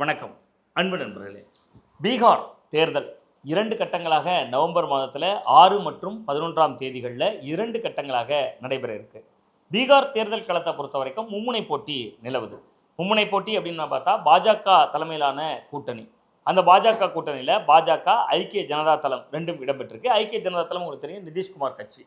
வணக்கம். அன்பு நண்பர்களே பீகார் தேர்தல் இரண்டு கட்டங்களாக நவம்பர் மாதத்தில் ஆறு மற்றும் பதினொன்றாம் தேதிகளில் இரண்டு கட்டங்களாக நடைபெற இருக்கு. பீகார் தேர்தல் களத்தை பொறுத்த வரைக்கும் மும்முனை போட்டி நிலவுது. மும்முனை போட்டி அப்படின்னு பார்த்தா பாஜக தலைமையிலான கூட்டணி. அந்த பாஜக கூட்டணியில் பாஜக ஐக்கிய ஜனதா தளம் ரெண்டும் இடம்பெற்றிருக்கு. ஐக்கிய ஜனதா தளம் உங்களுக்கு தெரியும் நிதிஷ்குமார் கட்சி.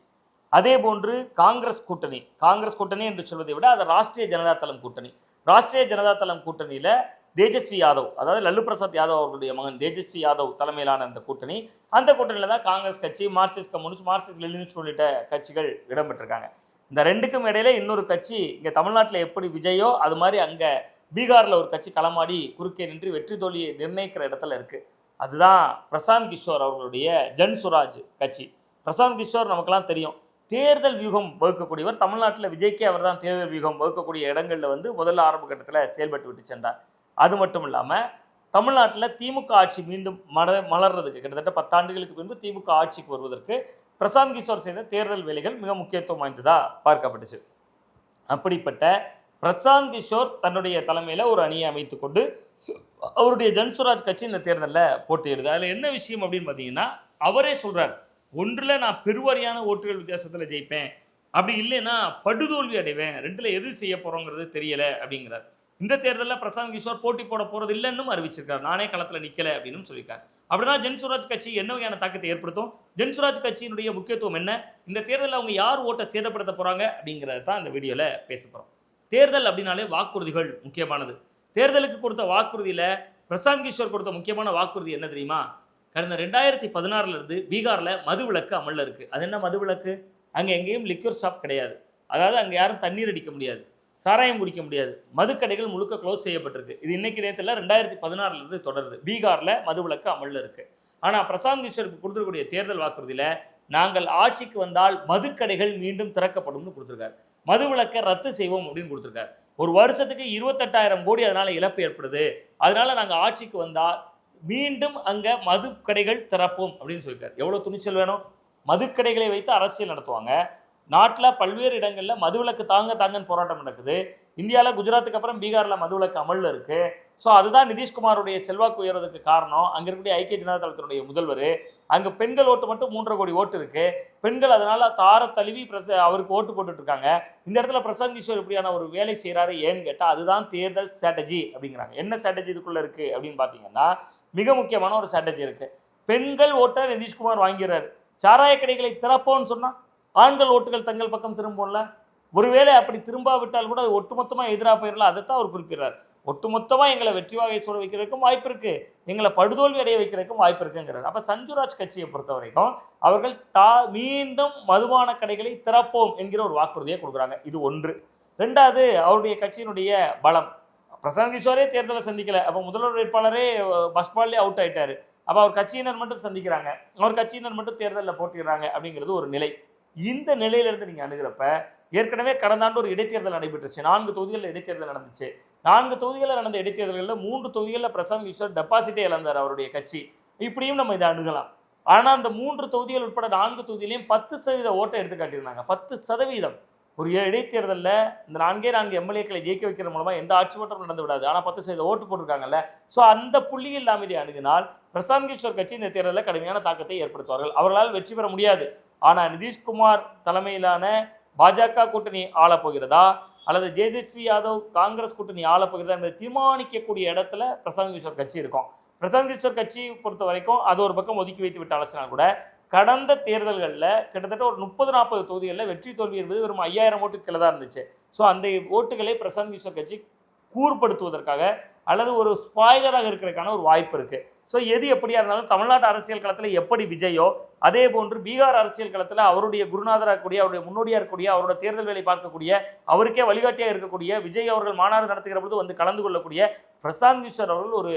அதே போன்று காங்கிரஸ் கூட்டணி. காங்கிரஸ் கூட்டணி என்று சொல்வதை விட அது ராஷ்டிரிய ஜனதா தளம் கூட்டணி. ராஷ்டிரிய ஜனதா தளம் கூட்டணியில் தேஜஸ்வி யாதவ் அதாவது லல்லு பிரசாத் யாதவ் அவர்களுடைய மகன் தேஜஸ்வி யாதவ் தலைமையிலான அந்த கூட்டணி. அந்த கூட்டணியில் தான் காங்கிரஸ் கட்சி மார்க்சிஸ்ட் கம்யூனிஸ்ட் மார்க்சிஸ்ட் லெனினிஸ்ட் உள்ளிட்ட கட்சிகள் இடம்பெற்றிருக்காங்க. இந்த ரெண்டுக்கும் இடையில இன்னொரு கட்சி இங்கே தமிழ்நாட்டில் எப்படி விஜயோ அது மாதிரி அங்கே பீகாரில் ஒரு கட்சி களமாடி குறுக்கே நின்று வெற்றி தோல்வியை நிர்ணயிக்கிற இடத்துல இருக்குது அதுதான் பிரசாந்த் கிஷோர் அவர்களுடைய ஜன் சுராஜ் கட்சி. பிரசாந்த் கிஷோர் நமக்கெல்லாம் தெரியும். தேர்தல் வியூகம் வகுக்கக்கூடியவர். தமிழ்நாட்டில் விஜய்க்கே அவர் தான் தேர்தல் வியூகம் வகுக்கக்கூடிய இடங்களில் வந்து முதல்ல ஆரம்ப கட்டத்தில் செயல்பட்டு விட்டு சென்றார். அது மட்டும் இல்லாமல் தமிழ்நாட்டில் திமுக ஆட்சி மீண்டும் மலர் மலர்றதுக்கு கிட்டத்தட்ட பத்தாண்டுகளுக்கு பின்பு திமுக ஆட்சிக்கு வருவதற்கு பிரசாந்த் கிஷோர் செய்த தேர்தல் வேலைகள் மிக முக்கியத்துவம் வாய்ந்ததாக பார்க்கப்பட்டுச்சு. அப்படிப்பட்ட பிரசாந்த் கிஷோர் தன்னுடைய தலைமையில் ஒரு அணியை அமைத்து கொண்டு அவருடைய ஜன்சுராஜ் கட்சி இந்த தேர்தலில் போட்டியிடுது. அதில் என்ன விஷயம் அப்படின்னு பார்த்தீங்கன்னா அவரே சொல்கிறார் ஒன்றில் நான் பெருவாரியான ஓட்டுகள் வித்தியாசத்தில் ஜெயிப்பேன். அப்படி இல்லைன்னா படுதோல்வி அடைவேன். ரெண்டில் எது செய்ய போகிறோங்கிறது தெரியலை அப்படிங்கிறார். இந்த தேர்தலில் பிரசாந்த் கிஷோர் போட்டி போட போறது இல்லைன்னு அறிவிச்சிருக்காரு. நானே களத்தில் நிக்கல அப்படின்னு சொல்லியிருக்காரு. அப்படின்னா ஜன்சுராஜ் கட்சி என்ன வகையான தாக்கத்தை ஏற்படுத்தும்? ஜன்சுராஜ் கட்சியினுடைய முக்கியத்துவம் என்ன? இந்த தேர்தலில் அவங்க யார் ஓட்டை சேதப்படுத்த போறாங்க அப்படிங்கிறத தான் இந்த வீடியோவில் பேச போகிறோம் தேர்தல் அப்படின்னாலே வாக்குறுதிகள் முக்கியமானது. தேர்தலுக்கு கொடுத்த வாக்குறுதியில் பிரசாந்த் கிஷோர் கொடுத்த முக்கியமான வாக்குறுதி என்ன தெரியுமா? கடந்த ரெண்டாயிரத்தி பதினாறுலேருந்து பீகாரில் மது விலக்கு அமல்ல இருக்குது அது என்ன மது விலக்கு அங்கே எங்கேயும் லிக்யூர் ஷாப் கிடையாது. அதாவது அங்கே யாரும் தண்ணீர் அடிக்க முடியாது. சாராயம் குடிக்க முடியாது. மதுக்கடைகள் முழுக்க க்ளோஸ் செய்யப்பட்டிருக்கு. இது இன்னைக்கு நேரத்தில் ரெண்டாயிரத்தி பதினாறுல இருந்து தொடருது. பீகாரில் மது அமலில் அமல்ல இருக்கு. ஆனால் பிரசாந்த் கிஷோருக்கு கொடுத்துருக்கூடிய தேர்தல் வாக்குறுதியில் நாங்கள் ஆட்சிக்கு வந்தால் மதுக்கடைகள் மீண்டும் திறக்கப்படும்னு கொடுத்துருக்காரு. மது விலக்கை ரத்து செய்வோம் அப்படின்னு கொடுத்துருக்காரு. ஒரு வருஷத்துக்கு இருபத்தெட்டாயிரம் கோடி அதனால் இழப்பு ஏற்படுது. அதனால நாங்கள் ஆட்சிக்கு வந்தால் மீண்டும் அங்கே மதுக்கடைகள் திறப்போம் அப்படின்னு சொல்லியிருக்காரு. எவ்வளோ துணிச்சல் வேணும்? மதுக்கடைகளை வைத்து அரசியல் நடத்துவாங்க. நாட்டில் பல்வேறு இடங்களில் மதுவிலக்கு தாங்க தாங்கன்னு போராட்டம் நடக்குது. இந்தியாவில் குஜராத்துக்கு அப்புறம் பீகாரில் மதுவிலக்கு அமலில் இருக்கு. ஸோ அதுதான் நிதிஷ்குமாருடைய செல்வாக்கு உயர்வதற்கு காரணம். அங்கே இருக்கக்கூடிய ஐக்கிய ஜனதா தளத்தினுடைய முதல்வர். அங்கே பெண்கள் ஓட்டு மட்டும் மூன்றரை கோடி ஓட்டு இருக்கு. பெண்கள் அதனால தார தழுவி பிரச அவருக்கு ஓட்டு போட்டுட்டு இருக்காங்க இந்த இடத்துல பிரசாந்த் கிஷோர் இப்படியான ஒரு வேலை செய்கிறாரு ஏன்னு கேட்டால் அதுதான் தேர்தல் ஸ்ட்ராட்டஜி அப்படிங்கிறாங்க. என்ன ஸ்ட்ராட்டஜி இதுக்குள்ளே இருக்குது அப்படின்னு பார்த்தீங்கன்னா மிக முக்கியமான ஒரு ஸ்ட்ராட்டஜி இருக்குது பெண்கள் ஓட்டை நிதிஷ்குமார் வாங்கிறார். சாராய கடைகளை திறப்போம்னு சொன்னால் ஆண்கள் ஓட்டுகள் தங்கள் பக்கம் திரும்பும்ல? ஒருவேளை அப்படி திரும்பாவிட்டால் கூட அது ஒட்டுமொத்தமாக எதிராக போயிடலாம் அதைத்தான் அவர் குறிப்பிடுறார். ஒட்டுமொத்தமாக எங்களை வெற்றி வாகை சூழ வைக்கிறதுக்கும் வாய்ப்பு இருக்கு. எங்களை படுதோல்வி அடைய வைக்கிறதுக்கும் வாய்ப்பு இருக்குங்கிறார். அப்போ சஞ்சுராஜ் கட்சியை பொறுத்த வரைக்கும் அவர்கள் தா மீண்டும் மதுபான கடைகளை திறப்போம் என்கிற ஒரு வாக்குறுதியை கொடுக்குறாங்க. இது ஒன்று. ரெண்டாவது அவருடைய கட்சியினுடைய பலம். பிரசாந்த் கிஷோரே தேர்தலை சந்திக்கல. அப்போ முதல்வர் வேட்பாளரே பஸ்பால்லே அவுட் ஆயிட்டாரு. அப்போ அவர் கட்சியினர் மட்டும் சந்திக்கிறாங்க. அவர் கட்சியினர் மட்டும் தேர்தலில் போட்டிடுறாங்க அப்படிங்கிறது ஒரு நிலை. இந்த நிலையிலிருந்து நீங்கள் அணுகிறப்ப ஏற்கனவே கடந்த ஆண்டு ஒரு இடைத்தேர்தல் நடைபெற்றுச்சு. நான்கு தொகுதிகளில் இடைத்தேர்தல் நடந்துச்சு. நான்கு தொகுதிகளில் நடந்த இடைத்தேர்தல்களில் மூன்று தொகுதிகளில் பிரசாந்த் கிஷோர் டெபாசிட்டே இழந்தார் அவருடைய கட்சி. இப்படியும் நம்ம இதை அணுகலாம். ஆனால் அந்த மூன்று தொகுதிகள் உட்பட நான்கு தொகுதியிலையும் பத்து சதவீத ஓட்டை எடுத்து காட்டியிருந்தாங்க. பத்து சதவீதம். ஒரு இடைத்தேர்தலில் இந்த நான்கே நான்கு எம்எல்ஏக்களை ஜெயிக்க வைக்கிற மூலமாக எந்த ஆட்சி மாற்றம் நடந்து விடாது. ஆனால் பத்து சதவீத ஓட்டு போட்டிருக்காங்கல்ல. ஸோ அந்த புள்ளியில் நாம் இதை அணுகினால் பிரசாந்த் கிஷோர் கட்சி இந்த தேர்தலில் கடுமையான தாக்கத்தை ஏற்படுத்துவார்கள். அவர்களால் வெற்றி பெற முடியாது. ஆனால் நிதிஷ்குமார் தலைமையிலான பாஜக கூட்டணி ஆளப் போகிறதா அல்லது தேஜஸ்வி யாதவ் காங்கிரஸ் கூட்டணி ஆளப்போகிறதா என்பதை தீர்மானிக்கக்கூடிய இடத்துல பிரசாந்த் கிஷோர் கட்சி இருக்கும். பிரசாந்த் கிஷோர் கட்சி பொறுத்த வரைக்கும் அது ஒரு பக்கம் ஒதுக்கி வைத்து விட்டு அலசினால் கூட கடந்த தேர்தல்களில் கிட்டத்தட்ட ஒரு முப்பது நாற்பது தொகுதிகளில் வெற்றி தோல்வி என்பது வெறும் ஐயாயிரம் ஓட்டுக்கு கீழே தான் இருந்துச்சு. ஸோ அந்த ஓட்டுகளை பிரசாந்த் கிஷோர் கட்சி கூர்படுத்துவதற்காக அல்லது ஒரு ஸ்பாய்லராக இருக்கிறதுக்கான ஒரு வாய்ப்பு இருக்குது ஸோ எது எப்படியா இருந்தாலும் தமிழ்நாட்டு அரசியல் களத்தில் எப்படி விஜயோ அதே போன்று பீகார் அரசியல் களத்தில் அவருடைய குருநாதராக கூடிய அவருடைய முன்னோடியாக இருக்கக்கூடிய அவரோட தேர்தல் வேலை பார்க்கக்கூடிய அவருக்கே வழிகாட்டியாக இருக்கக்கூடிய விஜய் அவர்கள் மாநாடு நடத்துகிற பொழுது வந்து கலந்து கொள்ளக்கூடிய பிரசாந்த் கிஷோர் அவர்கள் ஒரு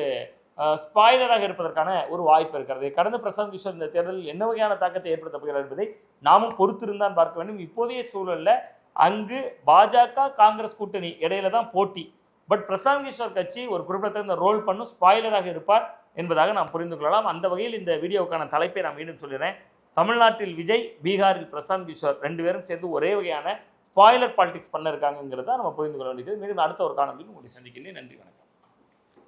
ஸ்பாய்லராக இருப்பதற்கான ஒரு வாய்ப்பு இருக்கிறது. கடந்த பிரசாந்த் கிஷோர் இந்த தேர்தலில் என்ன வகையான தாக்கத்தை ஏற்படுத்தப் போகிறார் என்பதை நாமும் பொறுத்திருந்தான் பார்க்க வேண்டும். இப்போதைய சூழலில் அங்கு பாஜக காங்கிரஸ் கூட்டணி இடையில தான் போட்டி. பட் பிரசாந்த் கிஷோர் கட்சி ஒரு குறிப்பிடத்தகுந்த ரோல் பண்ணும் ஸ்பாய்லராக இருப்பார் என்பதாக நாம் புரிந்து கொள்ளலாம். அந்த வகையில் இந்த வீடியோவுக்கான தலைப்பை நான் மீண்டும் சொல்லிடுறேன். தமிழ்நாட்டில் விஜய் பீகாரில் பிரசாந்த் கிஷோர் ரெண்டு பேரும் சேர்ந்து ஒரே வகையான ஸ்பாய்லர் பாலிடிக்ஸ் பண்ணிருக்காங்கிறத நம்ம புரிந்து கொள்ள வேண்டியது. மீண்டும் அடுத்த ஒரு காணொலியில் உங்களை சந்திக்கிறேன் நன்றி வணக்கம்.